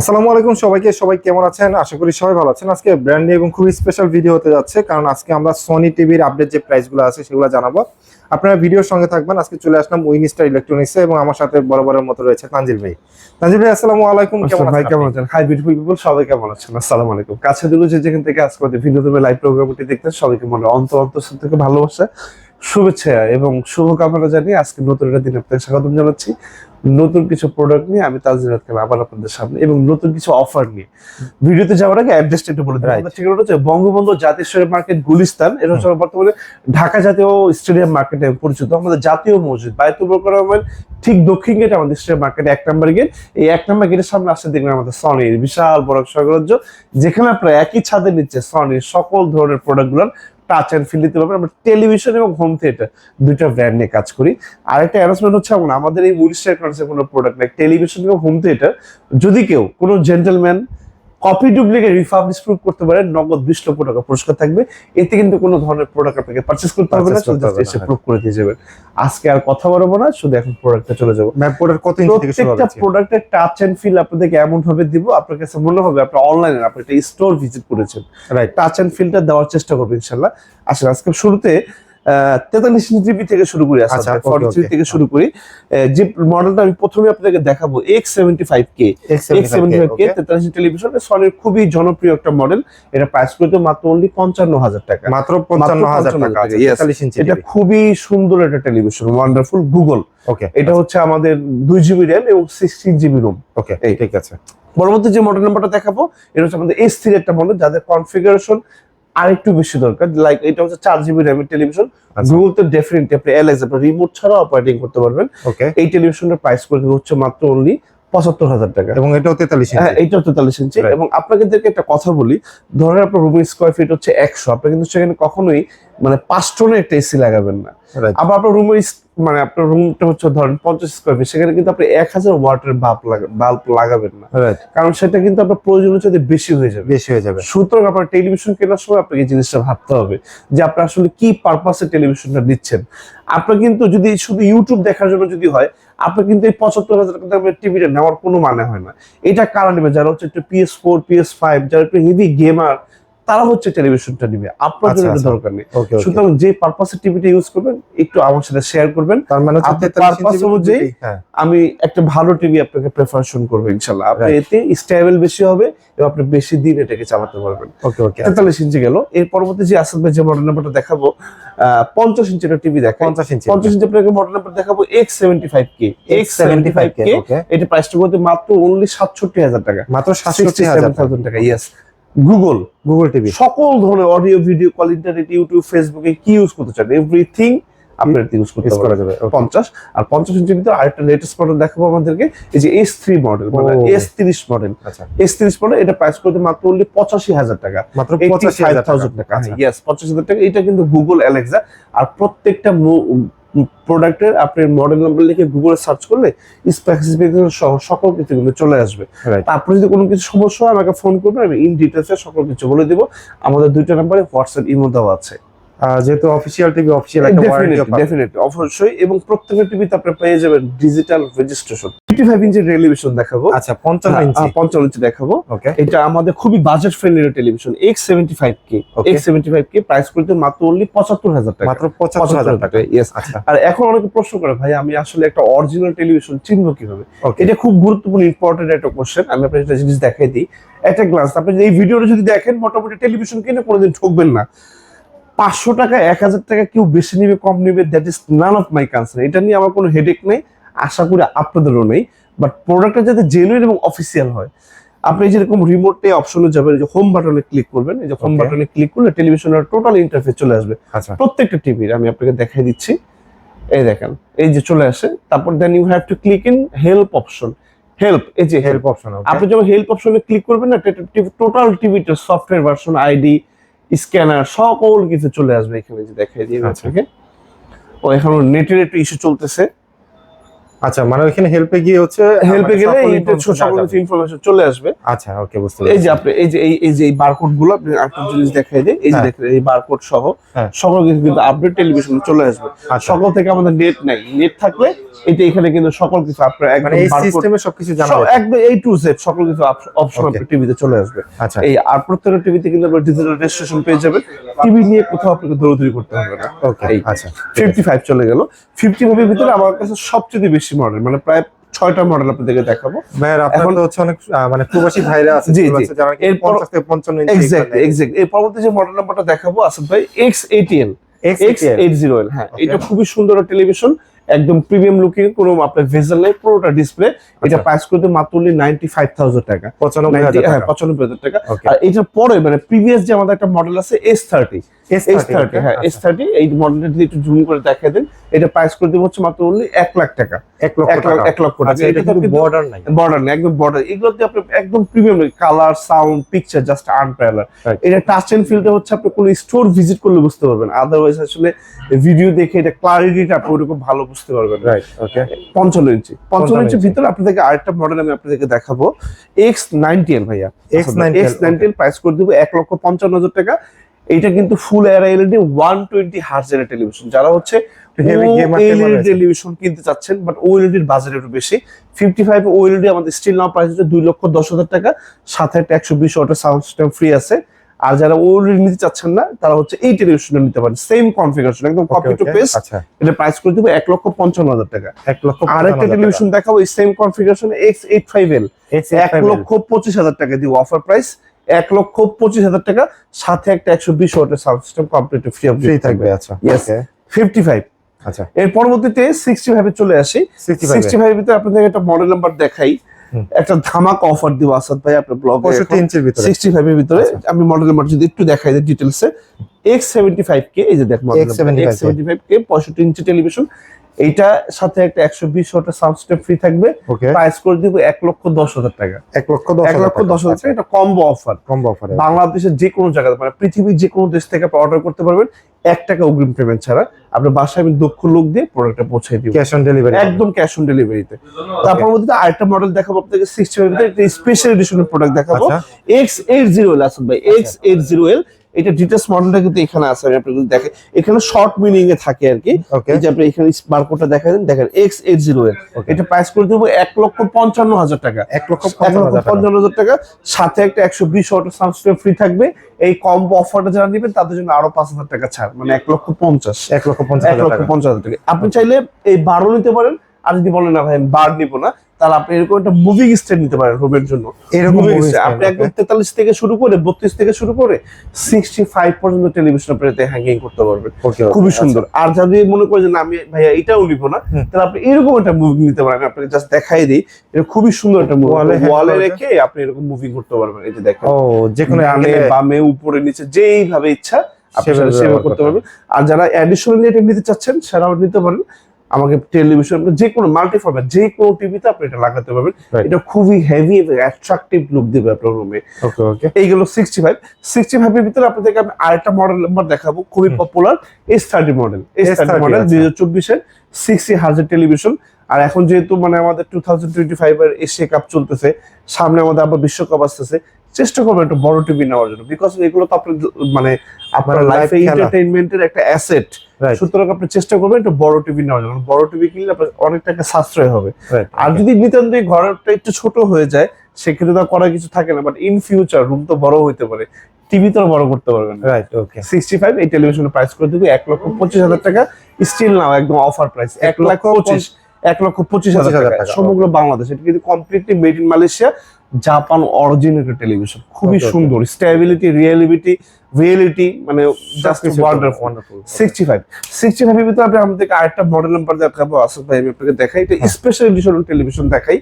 আসসালামু আলাইকুম সবাইকে সবাই কেমন আছেন? আশা করি সবাই ভালো আছেন। আজকে ব্র্যান্ড এবং খুবই স্পেশাল ভিডিও হতে যাচ্ছে কারণ আজকে আমরা সোনি টিভির আপডেট যে প্রাইসগুলো আছে সেগুলো জানাব। আপনারা ভিডিওর সঙ্গে থাকবেন। আজকে চলে আসলাম উইনিস্টার ইলেকট্রনিক্সে এবং আমার সাথে বরাবরের মতো রয়েছে তানজিল ভাই। তানজিল ভাই আসসালামু আলাইকুম কেমন ভাই কেমন আছেন হাই বিউটিফুল পিপল সবাই কেমন আছেন? আসসালামু আলাইকুম। কাছে দূরে যে যেখান থেকে আজকে আমাদের ভিডিও তুমি লাইভ প্রোগ্রামটি দেখতেন সবাইকে মনে অন্তর অন্তর থেকে ভালোবাসা। শুভেচ্ছা এবং শুভকামনা জানিয়ে আজকে নতুন একটা দিন আপনাকে স্বাগতম জানাচ্ছি। নতুন কিছু প্রোডাক্ট নিয়ে আমি তাজদিরাত খান আবার আপনাদের সামনে এবং নতুন কিছু অফার নিয়ে। ভিডিওতে যাওয়ার আগে অ্যাড্রেসটা একটু বলে দিই। ঠিকানা হচ্ছে বঙ্গবন্ধু জাতীয় মার্কেট গুলিস্তান। এটা হচ্ছে বর্তমানে ঢাকা জাতীয় স্টেডিয়াম মার্কেটে পরিচিত। আমাদের জাতীয় মসজিদ বায়তুল বকরমের ঠিক দক্ষিণ গেটে আমাদের স্টেডিয়াম মার্কেটে এক নাম্বার গেট এই এক নাম্বার গেটের সামনে আসতে দেখবেন আমাদের সনির বিশাল বড় সাগরাজ্য যেখানে আপনারা একই ছাদের নিচে সনির সকল ধরনের প্রোডাক্টগুলো টাচ অ্যান্ড ফিল দিতে পারবেন। আমরা টেলিভিশন এবং হোম থিয়েটার দুইটা ব্র্যান্ড নিয়ে কাজ করি। আর একটা অ্যানাউন্সমেন্ট হচ্ছে আমাদের এই মুরিস্টার কনসেপ্ট কোনো প্রোডাক্ট নেই। টেলিভিশন এবং হোম থিয়েটার যদি কেউ কোনো gentleman copy duplicate republish prove করতে পারে নগদ বিশ লক্ষ টাকা পুরস্কার থাকবে। এতে কিন্তু কোনো ধরনের প্রোডাক্ট আপনাকে পারচেস করতে হবে না না, এসে। প্রুভ করে দিয়ে যাবেন। আজকে আর কথা বলব না শুধু এখন প্রোডাক্টে চলে যাব। ম্যাপ বোর্ডের কত ইঞ্চি থেকে শুরু প্রত্যেকটা প্রোডাক্টের টাচ এন্ড ফিল আপনাদেরকে এমন ভাবে দিব আপনার কাছে মনে হবে আপনি অনলাইনে আপনি একটা স্টোর ভিজিট করেছেন। রাইট টাচ এন্ড ফিলটা দেওয়ার চেষ্টা করব ইনশাল্লাহ আসলে আজকে শুরুতে তেতাল্লিশ জিবি থেকে শুরু করি আচ্ছা, আচ্ছা ফর্টি okay. থেকে শুরু করি। যে মডেলটা আমি প্রথমে আপনাদেরকে দেখাবো X seventy five K X seventy five K তেতাল্লিশ টেলিভিশন সনির খুবই জনপ্রিয় একটা মডেল এটা প্রাইস করতে মাত্র অনলি পঞ্চান্ন হাজার টাকা। মাত্র পঞ্চান্ন হাজার টাকা আছে yes. 43 ইঞ্চি এটা খুবই সুন্দর একটা টেলিভিশন ওয়ান্ডারফুল গুগল ওকে এটা হচ্ছে আমাদের দুই জিবি র্যাম এবং সিক্সটিন জিবি রোম ওকে। ঠিক আছে। পরবর্তী যে মডেল নাম্বারটা দেখাবো এটা হচ্ছে আমাদের এস থ্রি একটা মডেল যাদের কনফিগারেশন আরেকটু বেশি দরকার লাইক এটা হচ্ছে চার জিবি র্যামের টেলিভিশন। গুগল তো ডেফিনেটলি আপনি এলএস আপনার রিমোট ছাড়াও অপারেটিং করতে পারবেন। ওকে এই টেলিভিশনের প্রাইস করে দেবো হচ্ছে মাত্র অনলি পঁচাত্তর হাজার টাকা। এবং এটাও তেতাল্লিশ হ্যাঁ এটাও তেতাল্লিশ ইঞ্চি. এবং আপনাকে একটা কথা বলি ধরেন আপনার রুমের স্কোয়ার ফিট হচ্ছে একশো আপনি কিন্তু সেখানে কখনোই মানে পাঁচ টনের একটা এসি লাগাবেন না। আবার আপনার রুমের মানে আপনার রুমটা হচ্ছে ধরেন পঞ্চাশ স্কোয়ার ফিট সেখানে কিন্তু আপনি এক হাজার ওয়াটের বাল্ব বাল্ব লাগাবেন না। কারণ সেটা কিন্তু আপনার প্রয়োজনের সাথে বেশি হয়ে যাবে। বেশি হয়ে যাবে। সুতরাং আপনার টেলিভিশন কেনার সময় আপনাকে জিনিসটা ভাবতে হবে যে আপনি আসলে কি পারপাসে টেলিভিশনটা নিচ্ছেন। আপনার কিন্তু যদি শুধু ইউটিউব দেখার জন্য যদি হয় আপনার কিন্তু এই পঁচাত্তর হাজার টাকা দামের টিভিটা নেওয়ার কোনো মানে হয় না। এটা কারা নেবে যারা হচ্ছে একটু পিএস ফোর পিএস ফাইভ যারা একটু হেভি গেমার তারা হচ্ছে টেলিভিশনটা নিবে। আপনার আচ্ছা, জন্য এটা আচ্ছা। দরকার নেই। সুতরাং যে পারপাসে টিভিটা ইউজ করবেন একটু আমার সাথে শেয়ার করবেন। তার মানে হচ্ছে 43 ইঞ্চি অনুযায়ী হ্যাঁ। আমি একটা ভালো টিভি আপনাকে প্রেফারেশন করব ইনশাল্লাহ আপনি এতে স্টেবল বেশি হবে এবং আপনি বেশি দিন এটাকে চালাতে পারবেন। ওকে ওকে। তেতাল্লিশ ইঞ্চি গেল। এর পরবর্তী যে আসাদ ভাই যে মডেল নাম্বারটা দেখাবো পঞ্চাশ ইঞ্চির টিভি দেখাই পঞ্চাশ ইঞ্চি। পঞ্চাশ ইঞ্চি আপনাকে মডেল নাম্বার দেখাবো X seventy five K X seventy five K okay এটা প্রাইসটা করতে মাত্র অনলি সাতষট্টি হাজার টাকা। মাত্র সাতষট্টি হাজার থাউজেন্ড টাকা ইয়েস গুগল গুগল টিভি সকল ধরনের audio video call internet YouTube ফেসবুকে কি ইউজ করতে চান? এভরিথিং আপনার ইউজ করতে করা যাবে পঞ্চাশ আর পঞ্চাশ ইঞ্চির ভিতরে আরেকটা লেটেস্ট মডেল দেখাবো আমাদেরকে এই যে এস থ্রি মডেল মানে এস তিরিশ মডেল আচ্ছা। এস তিরিশ মডেল এটা প্রাইস করতে মাত্র অনলি পঁচাশি হাজার টাকা। মাত্র পঁচাশি হাজার টাকা। ইয়েস পঁচাশি হাজার টাকা। এটা কিন্তু গুগল অ্যালেক্সা আর প্রত্যেকটা প্রোডাক্টের আপনি মডেল নাম্বার লিখে গুগলে সার্চ করলে স্পেসিফিকেশন সহ সকল কিছু কিন্তু চলে আসবে। তারপরে যদি কোনো কিছু সমস্যা হয় আমাকে ফোন করবে আমি ইন ডিটেলসে সকল কিছু বলে দিব। আমাদের দুইটা নাম্বারে হোয়াটসঅ্যাপ ইমো দেওয়া আছে। যেহেতু অফিসিয়াল টিভি অফিসিয়াল একটা ওয়ারেন্টি ডেফিনেটলি অবশ্যই এবং প্রত্যেকটা টিভিতে আপনি পেয়ে যাবেন ডিজিটাল রেজিস্ট্রেশন ফিফটি ফাইভ ইঞ্চের টেলিভিশন দেখাবো। আচ্ছা পঞ্চান্ন ইঞ্চি হ্যাঁ, পঞ্চান্ন ইঞ্চি দেখাবো। ওকে এটা আমাদের খুবই budget friendly television X seventy five K Okay. X seventy five K price করতে মাত্র অনলি পঁচাত্তর হাজার টাকা। মাত্র পঁচাত্তর হাজার টাকা। ইয়েস আচ্ছা। আর এখন অনেকে প্রশ্ন করে ভাই আমি আসলে একটা অরিজিনাল টেলিভিশন চিনবো কীভাবে? এটা খুব গুরুত্বপূর্ণ ইম্পর্টেন্ট একটা কোশ্চেন আমি আপনাকে একটা জিনিস দেখাই দিই। একটা গ্লাস আপনি এই ভিডিওটা যদি দেখেন মোটামুটি টেলিভিশন কিনে কোনোদিন ঠকবেন না। পাঁচশো টাকা এক হাজার টাকা কেউ বেশি নেবে কম নেবে that is none of my concern এটা নিয়ে আমার কোনো হেডেক নেই আশা করি আপনাদেরও নেই বাট প্রোডাক্টটা যাতে জেনুইন এবং অফিসিয়াল হয়। আপনি যেরকম রিমোটে অপশনে যাবেন এই যে হোম বাটনে ক্লিক করবেন এই যে হোম. বাটনে ক্লিক করলে টেলিভিশনের টোটাল ইন্টারফেস চলে আসবে। আচ্ছা। প্রত্যেকটা টিভির আমি আপনাকে দেখাই দিচ্ছি। এই দেখেন এই যে চলে আসে তারপর then you have to click in help option help এই যে হেল্প হেল্প অপশন আপনি যখন হেল্প অপশনে ক্লিক করবেন না টোটাল টিভিটার সফটওয়্যার ভার্সন আইডি স্ক্যানার সকল কিছু চলে আসবে এখানে যে দেখাই দিয়ে আমি আচ্ছা। আপনাকে ও এখন নেটের একটু ইস্যু চলতেছে আচ্ছা মানে ওইখানে হেল্পে গিয়ে হচ্ছে হেল্পে মানে গেলে কিছু ইনফরমেশন চলে আসবে। আচ্ছা ওকে বুঝতে এই যে আপনি এই যে এই এই যে এই বারকোডগুলো আপনি একটা জিনিস দেখাই দেয় এই যে হ্যাঁ। দেখেন এই বারকোড সহ হ্যাঁ। সকল কিছু কিন্তু আপডেট টেলিভিশন চলে আসবে। আচ্ছা। সকল থেকে আমাদের নেট নাই। নেট থাকলে এটা এখানে কিন্তু সকল কিছু আপনার একদম মানে এই সিস্টেমে সবকিছু জানা যাবে একদম এই টু জেড সকল কিছু অপশন টিভিতে চলে আসবে। আচ্ছা। এই আর প্রত্যেকটা টিভিতে কিন্তু আপনার ডিজিটাল রেজিস্ট্রেশন পেয়ে যাবেন। টিভি নিয়ে কোথাও আপনাকে দৌড়দৌড়ি করতে হবে না। ওকে আচ্ছা ফিফটি ফাইভ চলে গেল। ফিফটি ফাইভের ভিতরে আমার কাছে সবচেয়ে বেশি মডেল মানে প্রায় ছয়টা মডেল আপনাদেরকে দেখাবো। ভাইয়ের আপনার এখন- হচ্ছে অনেক মানে প্রবাসী ভাইরা আছে জি, জি। এর থেকে এই পরবর্তী যে মডেল নাম্বারটা দেখাবো আসিফ ভাই X eighty L X eight zero হ্যাঁ এটা খুবই সুন্দর টেলিভিশন একদম প্রিমিয়াম লুকিং কোনো আপনার ভেজাল নেই পুরোটা ডিসপ্লে এটা আচ্ছা। প্রাইস করতে মাত্র নাইনটি ফাইভ থাউজেন্ড টাকা। পঁচানব্বই হাজার হ্যাঁ টাকা। পঁচানব্বই হাজার টাকা। আর এটার পরে মানে প্রিভিয়াস যে আমাদের একটা মডেল আছে S thirty S thirty S thirty এই মডেলটা একটু জুম করে দেখা দেন এটা প্রাইস করে দেবো হচ্ছে মাত্র only এক লাখ টাকা। এক লক্ষ এক লাখ টাকা। এক লক্ষ টাকা। এটা এটা কিন্তু বর্ডার নাই। বর্ডার নেই একদম বর্ডার এগুলোতে আপনি একদম premium colour sound picture just unparalleled এটা টাচ এন্ড ফিলটা হচ্ছে আপনি কোনো স্টোর ভিজিট করলে বুঝতে পারবেন। আদারওয়াইজ আসলে ভিডিও দেখে এটা ক্লারিটিটা আপনি ওরকম ভালো বুঝতে পারবেন। রাইট ওকে পঞ্চান্ন ইঞ্চি। পঞ্চান্ন ইঞ্চির। ভিতরে আপনাদেরকে আরেকটা মডেল আমি আপনাদেরকে দেখাবো। এক্স নাইনটি ভাইয়া। X90L, এক্স নাইনটি প্রাইস করে দেবো এক লক্ষ পঞ্চান্ন হাজার টাকা। এইটা কিন্তু ফুল এর এলইডি ওয়ান টোয়েন্টি হার্জের টেলিভিশন যারা হচ্ছে। টেলিভিশন কিনতে চাচ্ছেন বাট বাজার একটু বেশি। ফিফটি ফাইভ ওএলইডি আমাদের স্টিল নাও প্রাইস হচ্ছে দুই লক্ষ দশ হাজার টাকা সাথে একটা একশো বিশ ওয়াটের সাউন্ড সিস্টেম ফ্রি আছে। আর যারা ওএলইডি নিতে চাচ্ছেন না তারা হচ্ছে এই টেলিভিশনটা নিতে পারেন। সেম কনফিগারেশন একদম কপি টু পেস্ট এটা প্রাইস করে দেবো এক লক্ষ পঞ্চান্ন হাজার টাকা। এক লক্ষ আর একটা টেলিভিশন দেখাবো এই same configuration X eight five L এক লক্ষ পঁচিশ হাজার টাকা দিব অফার প্রাইস এক লক্ষ পঁচিশ হাজার টাকা সাথে একটা একশো বিশ ওয়াটের sound system complete free of free থাকবে আচ্ছা ফিফটি ফাইভ আচ্ছা। এর পরবর্তীতে সিক্সটি ফাইভে চলে আসি। 65 সিক্সটি ফাইভ ভিতরে আপনাদের একটা মডেল নাম্বার দেখাই। একটা ধামাক অফার দিব আসাদ ভাই আপনার ব্লগে পঁয়ষট্টি ইঞ্চির ভিতরে। সিক্সটি ফাইভ এর ভিতরে। আচ্ছা। আমি মডেল নাম্বার যদি একটু দেখাই দিই ডিটেলসে এক্স সেভেন্টি ফাইভ কে এই যে দেখ model X75 X seventy five K পঁয়ষট্টি ইঞ্চি টেলিভিশন এইটা সাথে একটা একশো বিশ ওয়াটের সাউন্ড সিস্টেম ফ্রি থাকবে। প্রাইস করে দিব এক লক্ষ দশ হাজার টাকা। এক লক্ষ দশ এক লক্ষ দশ হাজার টাকা এটা কম্বো অফার কম্বো অফার বাংলাদেশের যে কোনো জায়গায় মানে পৃথিবীর যে কোনো দেশ থেকে অর্ডার করতে পারবেন। এক টাকা অগ্রিম পেমেন্ট ছাড়া আপনার বাসায় আমি দক্ষ লোক দিয়ে প্রোডাক্টটা পৌঁছে দিব। ক্যাশ অন ডেলিভারি একদম ক্যাশ অন ডেলিভারিতে তার পরবর্তীতে আরেকটা মডেল দেখাবো আপনাকে সিক্সটি ফাইভ একটা স্পেশাল এডিশনের প্রোডাক্ট দেখাবো। এক্স এইট জিরো এল আসুন ভাই এক্স এইট জিরো এল এটা ডিটেলস মডেলটা কিন্তু এখানে আছে আমি আপনাকে দেখে এখানে শর্ট মিনিং এ থাকে আর কি। এই যে আপনি এখানে বারকোডটা দেখা দেন দেখেন এক্স এইট জিরো Okay. এটা প্রাইস করে দেবো এক লক্ষ পঞ্চান্ন হাজার টাকা। এক লক্ষ পঞ্চান্ন হাজার টাকা। সাথে একটা একশো বিশ ওয়াটের সাউন্ড ফ্রি থাকবে। এই কম্বো অফারটা যারা নেবেন তাদের জন্য আরও পাঁচ হাজার টাকা ছাড় মানে এক লক্ষ পঞ্চাশ। এক লক্ষ পঞ্চাশ এক লক্ষ পঞ্চাশ হাজার টাকা। আপনি চাইলে এই বারো নিতে পারেন আর যদি বলেন না ভাই বার নিবো না তাহলে আপনি এরকম একটা মুভিং স্ট্যান্ড নিতে পারেন রুমের জন্য। এরকম আপনি একদম তেতাল্লিশ থেকে শুরু করে বত্রিশ থেকে শুরু করে সিক্সটি ফাইভ পর্যন্ত টেলিভিশন আপনি হ্যাঙ্গিং করতে পারবেন। খুবই সুন্দর। আর যদি মনে করেন না, আমি ভাইয়া এটাও নিব না আচ্ছা। তাহলে আপনি এরকম একটা মুভি নিতে পারেন। আমি আপনাকে জাস্ট দেখাই দিই এটা খুবই সুন্দর একটা মুভি ওয়ালে রেখে আপনি এরকম মুভি করতে পারবেন। এই যে দেখেন। ও যে কোনো বামে উপরে নিচে যেইভাবে ইচ্ছা আপনি করতে করতে পারবেন। আর যারা অ্যাডিশনালি এটা নিতে চাচ্ছেন সেটাও নিতে পারেন। আমাকে টেলিভিশন যে কোনো মাল্টি ফরম্যাট যে কোনো টিভিতে আপনি এটা লাগাতে পারবেন। এটা খুবই হেভি এবং অ্যাট্রাকটিভ লুক দেবে আপনার রুমে ওকে ওকে এইগুলো সিক্সটি ফাইভ সিক্সটি ফাইভ এর ভিতরে আপনাদেরকে আমি আরেকটা মডেল নাম্বার দেখাবো খুবই popular S thirty model S thirty model. দুই হাজার চব্বিশের সিক্সটি হার্জের টেলিভিশন আর এখন যেহেতু মানে আমাদের টু থাউজেন্ড টোয়েন্টি ফাইভ এর এশিয়া কাপ চলতেছে সামনে আমাদের আবার বিশ্বকাপ আসতেছে চেষ্টা করবেন একটা বড় টিভি নেওয়ার জন্য। বিকজ এগুলো তো আপনার মানে আপনার লাইফে এন্টারটেইনমেন্টের একটা অ্যাসেট সুতরাং আপনি চেষ্টা করবেন একটু বড় টিভি নেওয়ার জন্য। বড় টিভি কিনলে আপনার অনেক টাকা সাশ্রয় হবে। আর যদি নিতান্তই ঘরটা একটু ছোট হয়ে যায় সেক্ষেত্রে তো করার কিছু থাকে না। বাট ইন ফিউচার রুম তো বড় হইতে পারে। টিভি তো বড় করতে পারবেন রাইট ওকে সিক্সটি ফাইভ এই টেলিভিশনের প্রাইস করে দেবো এক লক্ষ পঁচিশ হাজার টাকা স্টিল নাও একদম অফার প্রাইস এক লক্ষ পঁচিশ এক লক্ষ পঁচিশ হাজার টাকা, সমগ্র বাংলাদেশ। এটা কিন্তু completely made in Malaysia Japan original television খুবই. সুন্দর। স্টেবিলিটি রিয়েলিটি রিয়েলিটি মানে just wonderful sixty five sixty ফাইভের ভিতরে আপনি আমাদেরকে আরেকটা মডেল নাম্বার দেখাবো। আসল ভাই আমি আপনাকে দেখাই। এটা স্পেশাল এডিশন টেলিভিশন দেখাই।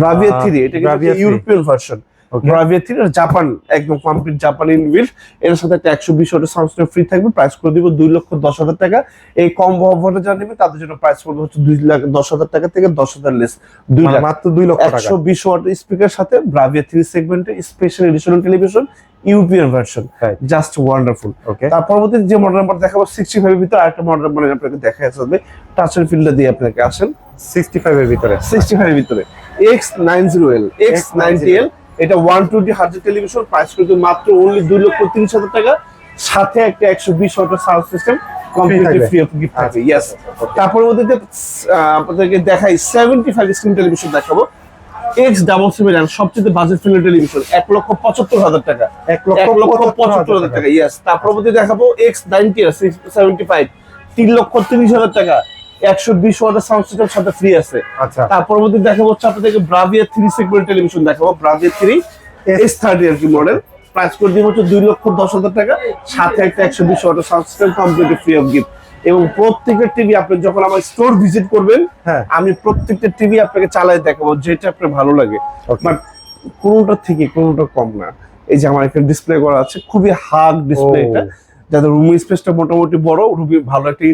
ব্রাভিয়া থ্রি এটা European version. Bravia three Japan একদম কমপ্লিট জাপানি ইনবিল্ড এর সাথে একটা একশো বিশ ওয়াটের সাউন্ড ফ্রি থাকবে। প্রাইস করে দিব দুই লক্ষ দশ হাজার টাকা। এই কম অফারে যারা নেবে তাদের জন্য প্রাইস পড়বে হচ্ছে দুই লাখ দশ হাজার টাকা থেকে দশ হাজার লেস দুই লাখ। মাত্র দুই লক্ষ একশো বিশ ওয়াটের স্পিকার সাথে ব্রাভিয়া থ্রি সেগমেন্টের special additional television European version. Just wonderful okay তার পরবর্তীতে যে মডেল নাম্বার দেখাবো সিক্সটি ফাইভ এর ভিতরে আরেকটা মডেল নাম্বার আপনাকে দেখা যাবে টাচের ফিল্ডটা দিয়ে আপনাকে আসেন। সিক্সটি ফাইভের ভিতরে। সিক্সটি ফাইভ এর ভিতরে। X nine zero L X ninety L এটা ওয়ান টোয়েন্টি হার্জের টেলিভিশন প্রাইস কিন্তু মাত্র অনলি দুই লক্ষ তিরিশ হাজার টাকা। সাথে একটা একশো বিশ ওয়াটের sound system completely? Free of gift থাকবে ইয়েস তারপর মধ্যে আপনাদেরকে দেখাই সেভেন্টি ফাইভ স্ক্রিন টেলিভিশন দেখাবো এক্স ডাবল সেভেন সবচেয়ে বাজেট ফিল্ড টেলিভিশন এক লক্ষ পঁচাত্তর হাজার টাকা। এক লক্ষ পঁচাত্তর হাজার টাকা। ইয়েস তারপর দেখাবো এক্স নাইনটি সেভেন্টি ফাইভ তিন লক্ষ তিরিশ হাজার টাকা। একশো বিশ ওয়াটের সাউন্ড সিস্টেম সাথে ফ্রি আছে। আচ্ছা। তারপর মধ্যে দেখাবো হচ্ছে আপনাদেরকে ব্রাভিয়া থ্রি সেগমেন্ট টেলিভিশন দেখাবো। ব্রাভিয়া থ্রি এস থার্টি আর কি মডেল প্রাইস করে দিব হচ্ছে দুই লক্ষ দশ হাজার টাকা। সাথে একটা একশো বিশ ওয়াটের sound system completely free of gift এবং প্রত্যেকটা টিভি আপনি যখন আমার স্টোর ভিজিট করবেন হ্যাঁ। আমি প্রত্যেকটা টিভি আপনাকে চালাই দেখাবো যেটা আপনার ভালো লাগে. বাট কোনোটা থেকে কোনোটা কম না। এই যে আমার এখানে ডিসপ্লে করা আছে খুবই হার্ড ডিসপ্লে এটা। যাদের রুম স্পেসটা মোটামুটি বড় ভালো একটা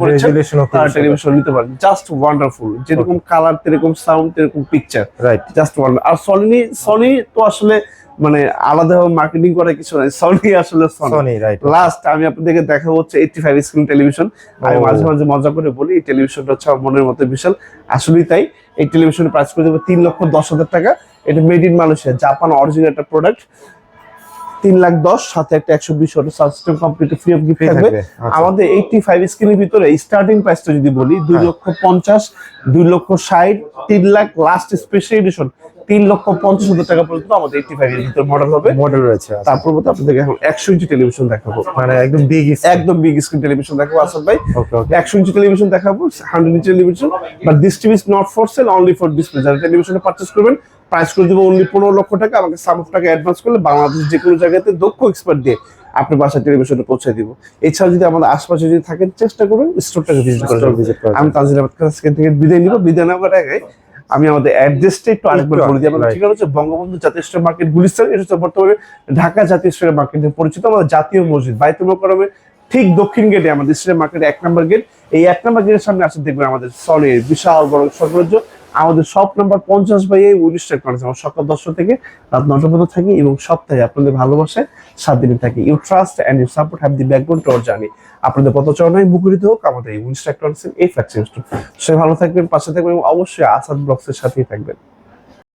করেছে তারা টেলিভিশন নিতে পারেন। জাস্ট ওয়ান্ডারফুল যেরকম কালার যেরকম সাউন্ড এরকম পিকচার রাইট জাস্ট ওয়ান্ডার আর সনি সনি তো আসলে মানে আলাদাভাবে মার্কেটিং করার কিছু নাই। সনি আসলে সনি রাইট লাস্ট আমি আপনাদেরকে দেখা হচ্ছে এইটটি ফাইভ স্ক্রিন টেলিভিশন আমি মাঝে মাঝে মজা করে বলি এই টেলিভিশনটা হচ্ছে আমার মনের মতো বিশাল। আসলেই তাই এই টেলিভিশনের প্রাইস করে দেবো তিন লক্ষ দশ হাজার টাকা। এটা made in Malaysia Japan original একটা প্রোডাক্ট তিন লাখ দশ সাথে একটা একশো বিশ system complete free of gift থাকবে। আচ্ছা। আমাদের এইটটি ফাইভ স্ক্রিনের ভিতরে স্টার্টিং প্রাইসটা যদি বলি দুই হ্যাঁ। লক্ষ পঞ্চাশ দুই লক্ষ ষাট তিন লাখ লাস্ট স্পেশাল এডিশন তিন লক্ষ পঞ্চাশ হাজার টাকা পর্যন্ত আমাদের এইটটি ফাইভ এর ভিতরে মডেল হবে। মডেল রয়েছে আচ্ছা। তারপর মতো আপনাদেরকে এখন একশো ইঞ্চি টেলিভিশন দেখাবো। মানে একদম বিগ একদম বিগ স্ক্রিন টেলিভিশন দেখাবো আসাদ ভাই। একশো ইঞ্চি টেলিভিশন দেখাবো hundred inch television but this TV is not for sale only for display যারা টেলিভিশনে পারচেস করবেন প্রাইস করে দেবো অনলি পনেরো লক্ষ টাকা আমাকে টাকা অ্যাডভান্স করলে বাংলাদেশ যে কোনো জায়গাতে দক্ষ এক্সপার্ট দিয়ে আপনি বাসায় টেলিভিশনে পৌঁছে দিব। এছাড়া যদি আমাদের আশপাশে যদি থাকেন চেষ্টা করবেন স্টোরটাকে ভিজিট আমি আহমেদ থেকে বিদায় নিব। বিদায় নেওয়ার আগে আমি আমাদের অ্যাড্রেসটা একটু আরেকবার বলে দিই। আমাদের ঠিকানা হচ্ছে বঙ্গবন্ধু জাতীয় স্টোর মার্কেট গুলিস্তান। এটা হচ্ছে বর্তমানে ঢাকা জাতীয় স্টোর মার্কেট পরিচিত আমাদের জাতীয় মসজিদ। বাইতুল মোকাররমের ঠিক দক্ষিণ গেটে আমাদের স্টোর মার্কেট এক নম্বর গেট। এই এক নম্বর গেটের সামনে আসে দেখবেন আমাদের সলির বিশাল বড় সৌন্দর্য। আমাদের সব নাম্বার পঞ্চাশ বাই এই উনিশটা করা যায় সকাল দশটা থেকে রাত নটা পর্যন্ত থাকি এবং সপ্তাহে আপনাদের ভালোবাসায় সাত দিনে থাকি। You trust and you support have the background to journey আপনাদের পথচরণায় মুখরিত হোক, আমাদের এই উনিশ টাকা এই ফ্ল্যাক্সি সে ভালো থাকবেন, পাশে থাকবেন এবং অবশ্যই আসাদ ব্লগসের সাথেই থাকবেন।